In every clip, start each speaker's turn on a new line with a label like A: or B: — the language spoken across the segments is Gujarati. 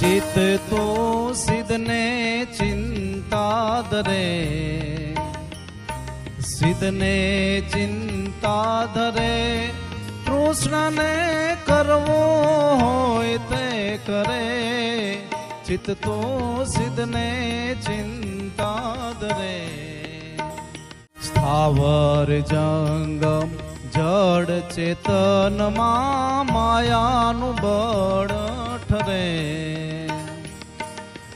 A: ચિત્ત તો સિદ્ધને ચિંતા ધરે. સિદ્ધને ચિંતા ધરે. કૃષ્ણને કરવો હોય તે કરે. ચિત તો સિદ્ધને ચિંતા ધરે. સ્થાવર જંગમ જડ ચેતનમાં માયાનું બળ ઠરે.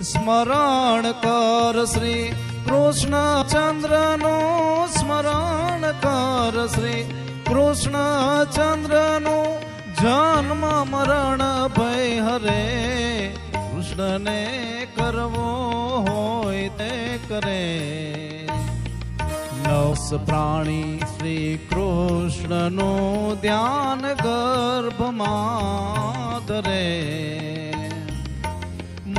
A: સ્મરણ કર શ્રી કૃષ્ણચંદ્રનું સ્મરણ કર શ્રી કૃષ્ણચંદ્રનું જન્મ મરણ ભય હરે, કૃષ્ણને કરવો હોય તે કરે. નવસ પ્રાણી શ્રી કૃષ્ણનું ધ્યાન ગર્ભમાં ધરે.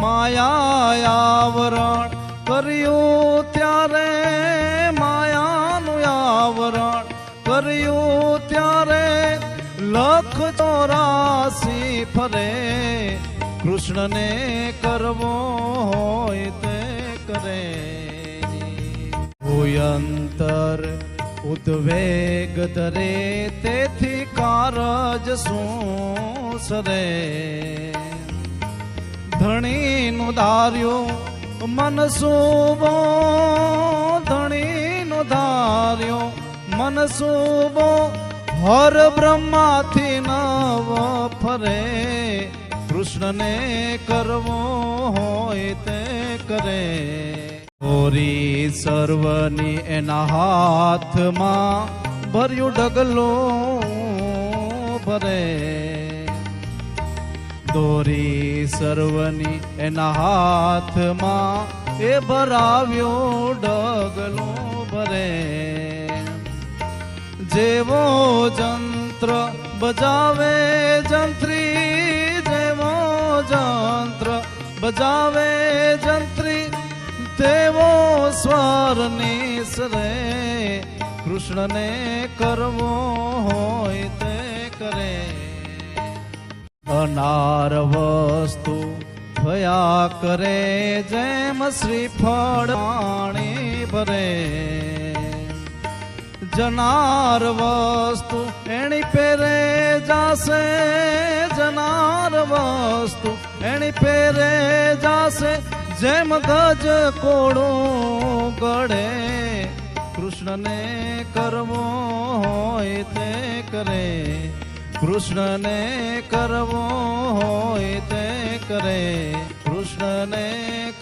A: માયાવરણ કર્યું ત્યારે માયાનું આવરણ કર્યું ત્યારે લખ ચોરાસી ફરે. કૃષ્ણને કરવો હોય તે કરે. અંતર ઉદ્વેગ દરે તેથી કારજ શું સરે? ધણીનું ધાર્યું મન શુભો ધણીનું ધાર્યું મન શુભો હર બ્રહ્માથી નવ ફરે, કૃષ્ણને કરવો હોય તે કરે. ઓરી સર્વની એના હાથમાં, ભર્યું ડગલો ભરે. દોરી સર્વની એના હાથમાં એ ભરાવ્યો ડગલો ભરે. જેવો જંત્ર બજાવે જંત્રી, જેવો જંત્ર બજાવે જંત્રી, તેવો સ્વર નિસરે. કૃષ્ણને કરવો હોય અનાર વસ્તુ થયા કરે જેમ શ્રીફળ પાણી ભરે. જનાર વસ્તુ એણી પેરે જાશે, જનાર વસ્તુ એણી પેરે જાશે, જેમ ગજ કોડું ગળે. કૃષ્ણને કરવો હોય તે કરે. કૃષ્ણને કરવો હોય તે કરે. કૃષ્ણને